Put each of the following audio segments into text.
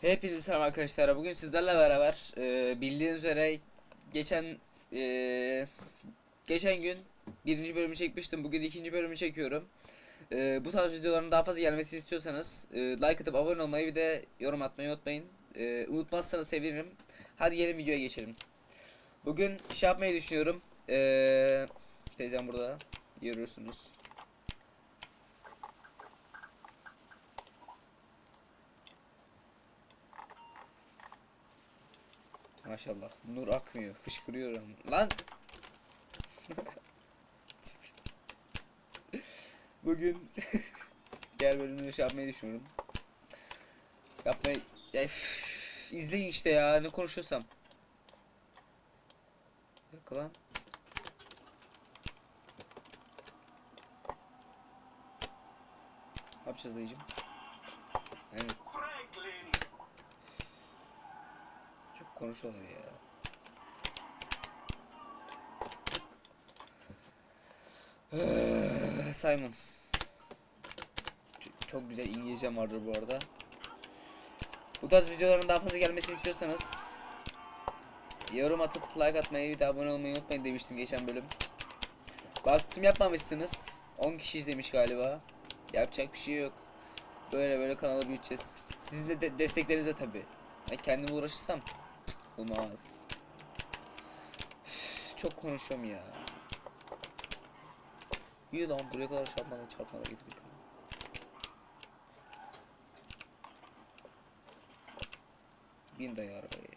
Hepinize selam arkadaşlar. Bugün sizlerle beraber e, bildiğiniz üzere geçen e, geçen gün birinci bölümü çekmiştim. Bugün ikinci bölümü çekiyorum. E, bu tarz videoların daha fazla gelmesini istiyorsanız e, like atıp abone olmayı bir de yorum atmayı unutmayın. E, unutmazsanız sevinirim. Hadi gelin videoya geçelim. Bugün şey yapmayı düşünüyorum. E, teyzem burada. Görüyorsunuz. Maşallah. Nur akmıyor. Fışkırıyorum. Lan. Bugün diğer bölümleri şey yapmayı düşünüyorum. Yapmayı... Ya, üf, işte ya ne konuşuyorsam. Bir lan. Ne yapacağız dayıcım? Yani Franklin. çok konuşuyorlar ya. Eee, Simon. Çok güzel İngilizcem vardır bu arada. Bu tarz videoların daha fazla gelmesini istiyorsanız yorum atıp like atmayı bir de abone olmayı unutmayın demiştim geçen bölüm. Baktım yapmamışsınız. 10 kişi izlemiş galiba. Yapacak bir şey yok. Böyle böyle kanalı büyüteceğiz. Sizin de, de desteklerinizle tabi. Ben kendim uğraşırsam Üf, Çok konuşuyorum ya. İyi lan buraya kadar çarpmadan çarpmadan gittik. Bin dayı arabaya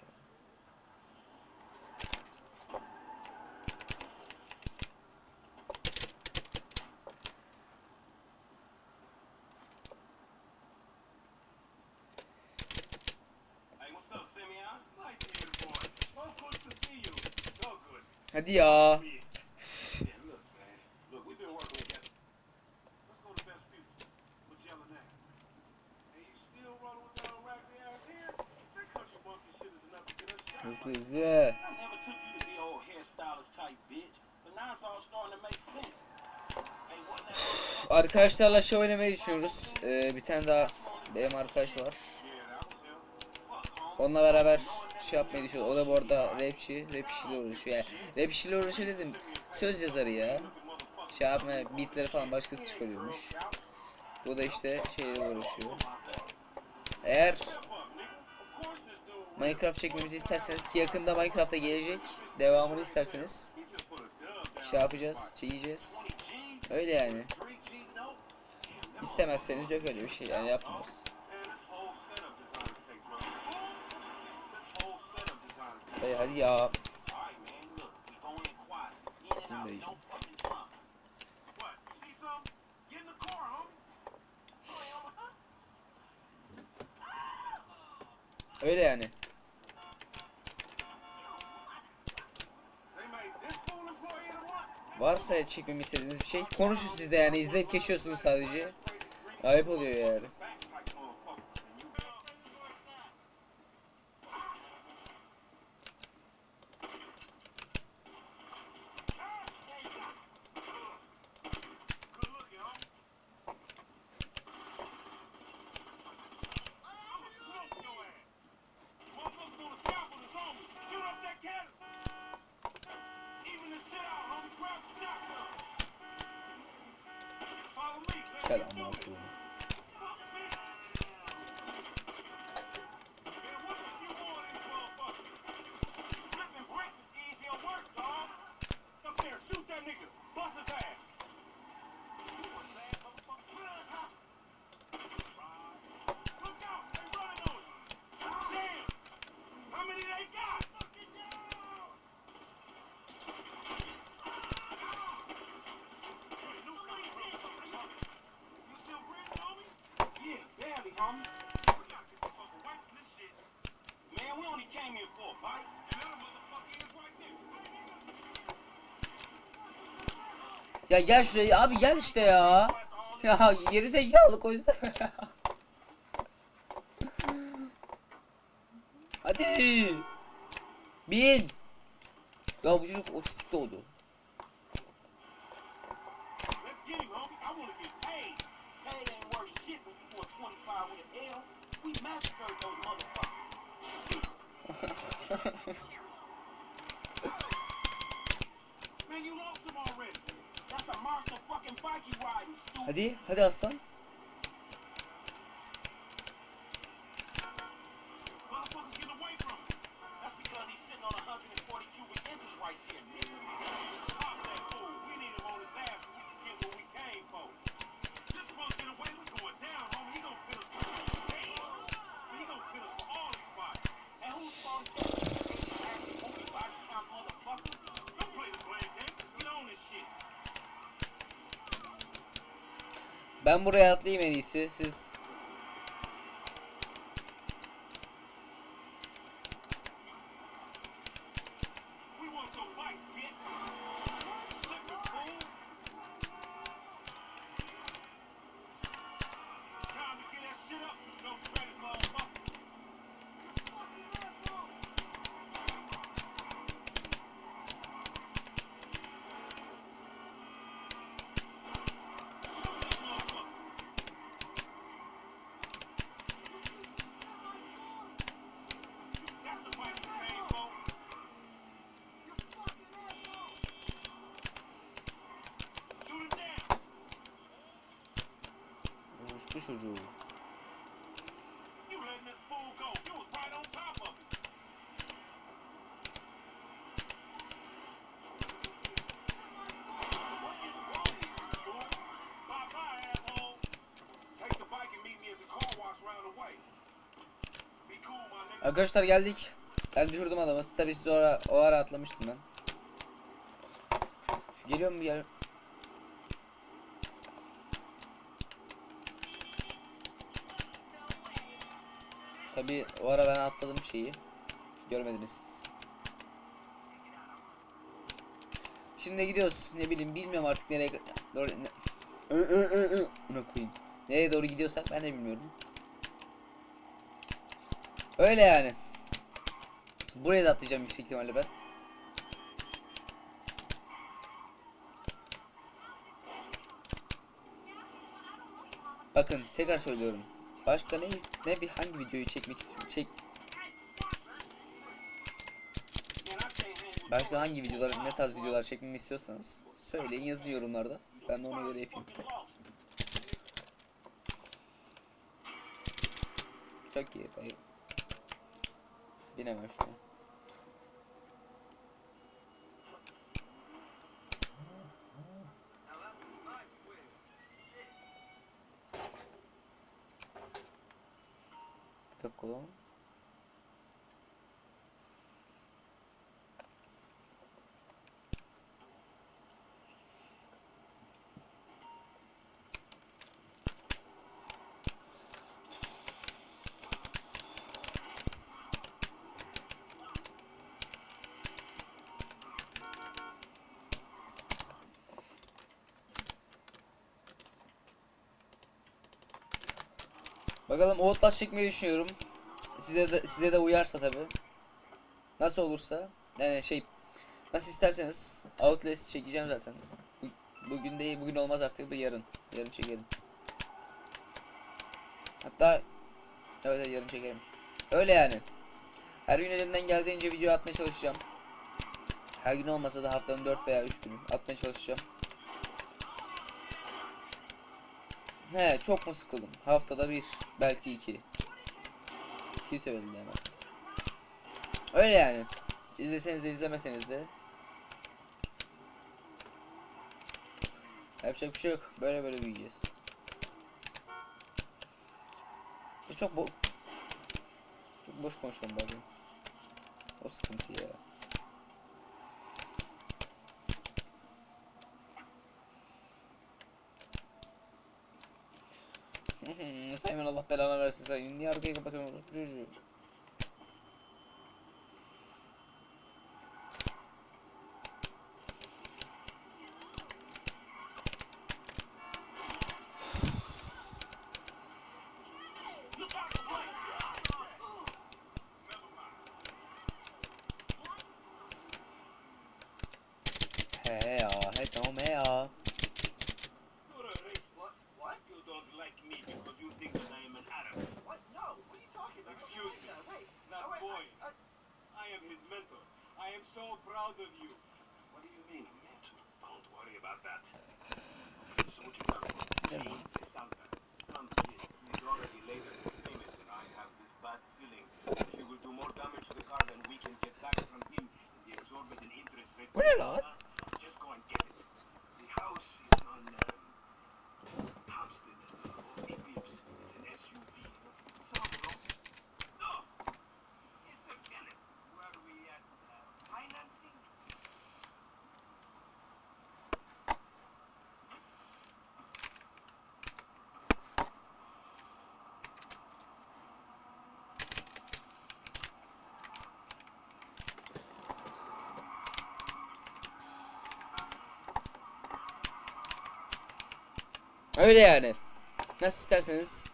sense. Hey, what now? Arkadaşlarla şey oynamayı düşünüyoruz. Ee, bir tane daha benim arkadaş var. Onunla beraber şey yapmayı düşünüyoruz. O da bu arada rapçi. Rap işiyle uğraşıyor. Yani rap işiyle uğraşıyor dedim. Söz yazarı ya. Şey yapma beatleri falan başkası çıkarıyormuş. Bu da işte şeyle uğraşıyor. Eğer Minecraft çekmemizi isterseniz ki yakında Minecraft'a gelecek. Devamını isterseniz şey yapacağız, çekeceğiz. Öyle yani. 3G note. İstemezseniz yok öyle bir şey yani yapmıyoruz. The car, homie. Öyle yani. Varsa çekmemi istediğiniz bir şey konuşun siz de yani izleyip geçiyorsunuz sadece. Ayıp oluyor yani. 太哪儿 Ya gel şuraya abi gel işte ya. Ya geri zekalı koysa. Hadi. Bin. Ya bu çocuk otistik doğdu. Hadi, hadi aslan. Ben buraya atlayayım en iyisi. Siz my nigga. Arkadaşlar geldik. Ben düşürdüm adamı. Tabii siz o ara, o ara atlamıştım ben. Geliyor mu gel? Tabii o ara ben atladım şeyi. Görmediniz. Şimdi gidiyoruz. Ne bileyim bilmiyorum artık nereye doğru ne... Buna koyayım. Nereye doğru gidiyorsak ben de bilmiyorum. Öyle yani. Buraya da atlayacağım yüksek ihtimalle ben. Bakın tekrar söylüyorum. Başka ne ne bir hangi videoyu çekmek çek başka hangi videolar ne tarz videolar çekmemi istiyorsanız söyleyin yazın yorumlarda. Ben de ona göre yapayım. Çok iyi dayı. Bin hemen şuna. Lan. Bakalım Outlast çekmeyi düşünüyorum. Size de size de uyarsa tabi. Nasıl olursa yani şey nasıl isterseniz Outlast çekeceğim zaten. Bu, bugün değil bugün olmaz artık bu yarın. Yarın çekerim. Hatta evet yarın çekerim. Öyle yani. Her gün elimden geldiğince video atmaya çalışacağım. Her gün olmasa da haftanın 4 veya 3 günü atmaya çalışacağım. He çok mu sıkıldım? Haftada bir belki iki. Kimse belirleyemez. Öyle yani. İzleseniz de izlemeseniz de. Yapacak bir şey yok. Böyle böyle büyüyeceğiz. Bu Çok bo çok boş konuşuyorum bazen. O sıkıntı ya. Sayın Allah belanı versin sayın. Niye arkayı kapatıyorsun bu çocuğu? He ya, he tamam he ya. Öyle yani. Nasıl isterseniz.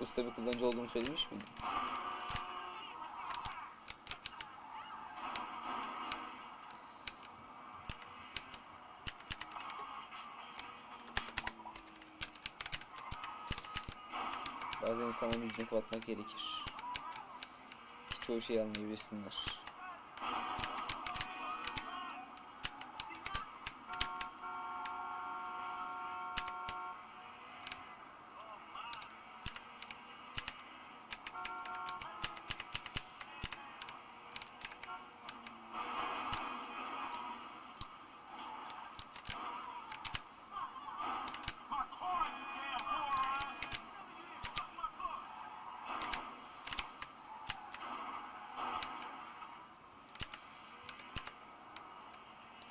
Usta bir kullanıcı olduğumu söylemiş miydim? Bazen insanların yüzünü kapatmak gerekir. ki Çoğu şeyi anlayabilirsinler.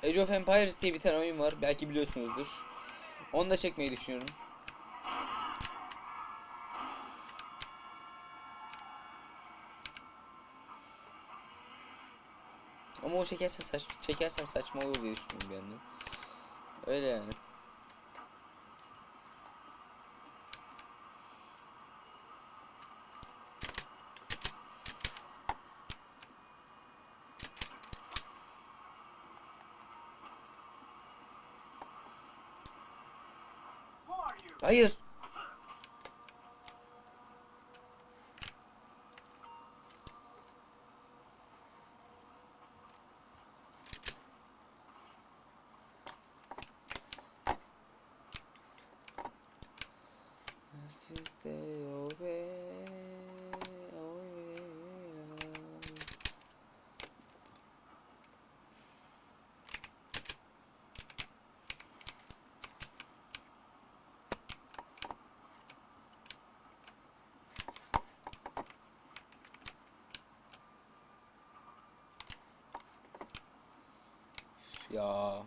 Age of Empires diye bir tane oyun var. Belki biliyorsunuzdur. Onu da çekmeyi düşünüyorum. Ama o çekerse saç çekersem saçma olur diye düşünüyorum bir yandan. Öyle yani. Hayır. 要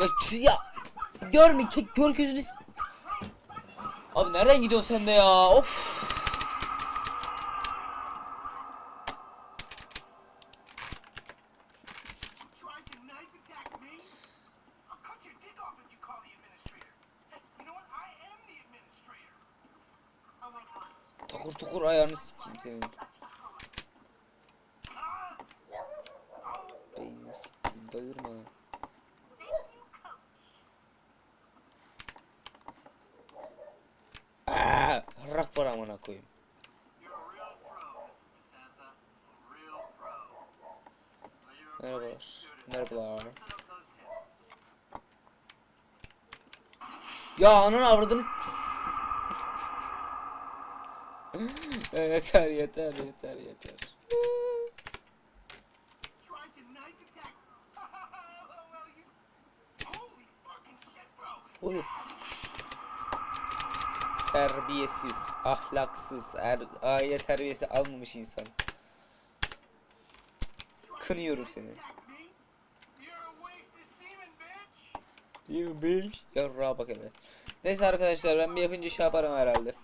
Ya, ya görme kör gözünü. Abi nereden gidiyorsun sen de ya? Of. Merhabalar. Merhabalar. Ya ananı avradını... yeter yeter yeter yeter. Oğlum. Terbiyesiz, ahlaksız, er aile terbiyesi almamış insan kınıyorum seni. Değil mi? Yarra bak hele. Neyse arkadaşlar ben bir yapınca şey yaparım herhalde.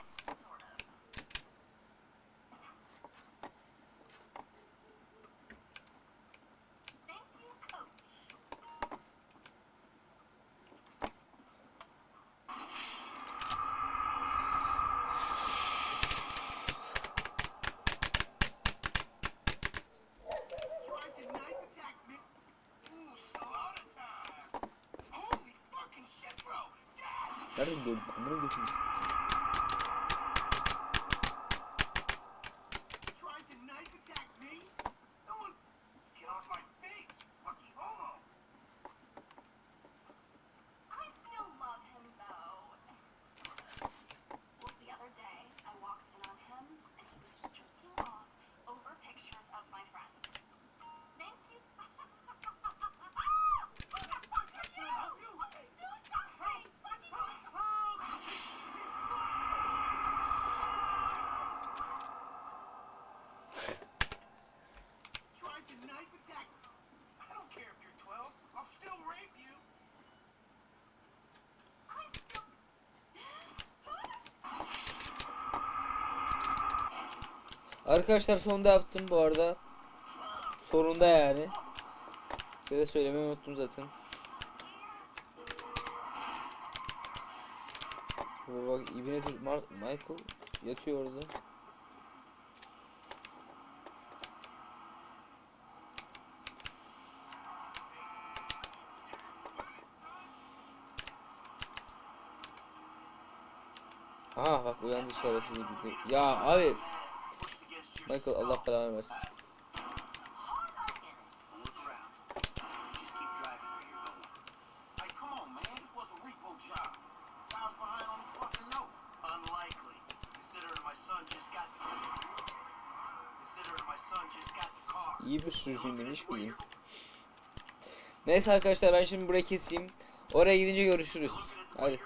Arkadaşlar sonunda yaptım bu arada. Sorunda yani. Size söylemeyi unuttum zaten. Baba bak ibne Mar Michael yatıyor orada. Aha bak uyandı şerefsiz bir Ya abi Michael Allah belanı versin. İyi bir sürücüyüm demiş miyim? Neyse arkadaşlar ben şimdi burayı keseyim. Oraya gidince görüşürüz. Hadi.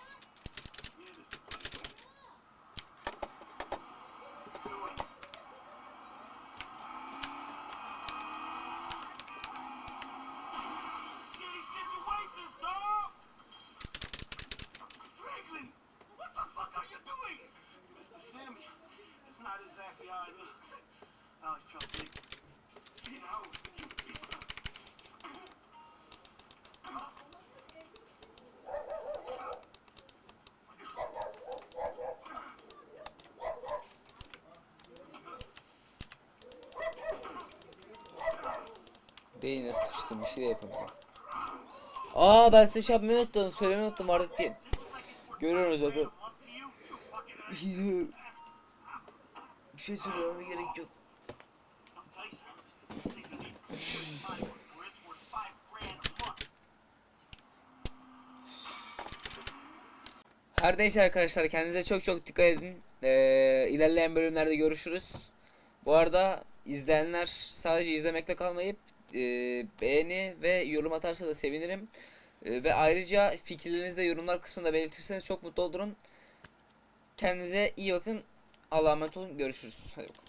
guys. Beynine sıçtım bir şey de yapamıyorum. Aa ben size şey yapmayı unuttum. Söylemeyi unuttum vardı ki. Görüyoruz zaten. Şey diyorum. Bir şey söylememe gerek yok. Her neyse arkadaşlar kendinize çok çok dikkat edin. Ee, ilerleyen bölümlerde görüşürüz. Bu arada izleyenler sadece izlemekle kalmayıp e, beğeni ve yorum atarsa da sevinirim. E, ve ayrıca fikirlerinizi de yorumlar kısmında belirtirseniz çok mutlu olurum. Kendinize iyi bakın. Allah'a emanet olun. Görüşürüz. Hadi bakalım.